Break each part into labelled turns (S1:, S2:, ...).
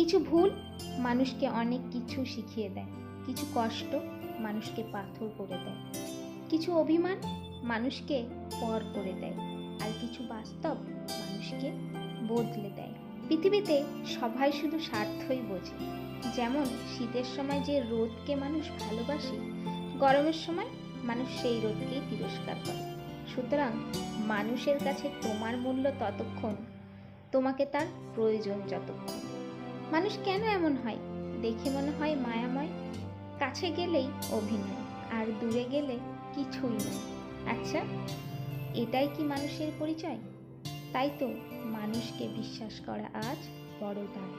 S1: কিছু ভুল মানুষকে অনেক কিছু শিখিয়ে দেয়। কিছু কষ্ট মানুষকে পাথর করে দেয়। কিছু অভিমান মানুষকে পর করে দেয়। আর কিছু বাস্তব মানুষকে বদলে দেয়। পৃথিবীতে সবাই শুধু স্বার্থই বোঝে। যেমন শীতের সময় যে রোদকে মানুষ ভালোবাসে, গরমের সময় মানুষ সেই রোদকেই তিরস্কার করে। সুতরাং মানুষের কাছে তোমার মূল্য ততক্ষণ, তোমাকে তার প্রয়োজন যতক্ষণ। মানুষ কেন এমন হয়? দেখে মনে হয় মায়াময়। কাছে গেলেই অভিনয়, আর দূরে গেলে কিছুই নয়। আচ্ছা এটাই কি মানুষের পরিচয়? তাই তো মানুষকে বিশ্বাস করা আজ বড় দাগ।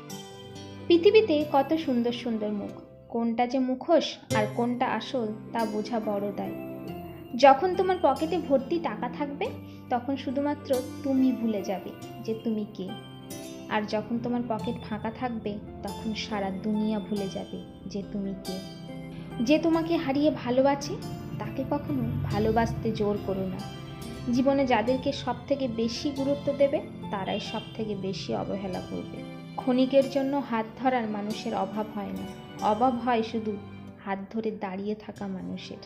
S1: পৃথিবীতে কত সুন্দর সুন্দর মুখ। কোনটা যে মুখোশ আর কোনটা আসল তা বোঝা বড় দায় যখন তোমার পকেটে ভর্তি টাকা থাকবে, তখন শুধুমাত্র তুমি ভুলে যাবে যে তুমি কে। আর যখন তোমার পকেট ফাঁকা থাকবে, তখন সারা দুনিয়া ভুলে যাবে যে তুমি কে। যে তোমাকে হারিয়ে ভালোবাসে, তাকে কখনো ভালোবাসতে জোর করো না। জীবনে যাদেরকে সব থেকে বেশি গুরুত্ব দেবে, তারাই সব থেকে বেশি অবহেলা করবে। ক্ষণিকের জন্য হাত ধরার মানুষের অভাব হয় না। অভাব হয় শুধু হাত ধরে দাঁড়িয়ে থাকা মানুষের।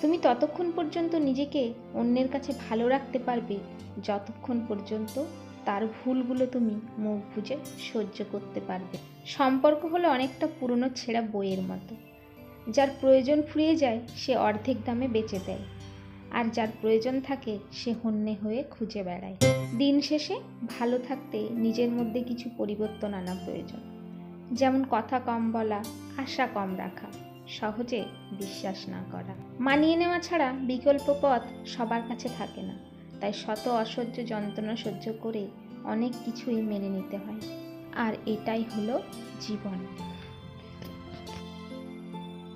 S1: তুমি ততক্ষণ পর্যন্ত নিজেকে অন্যের কাছে ভালো রাখতে পারবে, যতক্ষণ পর্যন্ত তার ভুলগুলো তুমি মুখ বুজে সহ্য করতে পারবে। সম্পর্ক হলো অনেকটা পুরনো ছেঁড়া বইয়ের মতো। যার প্রয়োজন ফুরিয়ে যায়, সে অর্ধেক দামে বেচে দেয়। আর যার প্রয়োজন থাকে, সে হন্যে হয়ে খুঁজে বেড়ায়। দিন শেষে ভালো থাকতে নিজের মধ্যে কিছু পরিবর্তন আনা প্রয়োজন। যেমন কথা কম বলা, আশা কম রাখা, সহজে বিশ্বাস না করা। মানিয়ে নেওয়া ছাড়া বিকল্প পথ সবার কাছে থাকে না। তাই শত অসহ্য যন্ত্রণা সহ্য করে অনেক কিছুই মেনে নিতে হয়। আর এটাই হলো জীবন।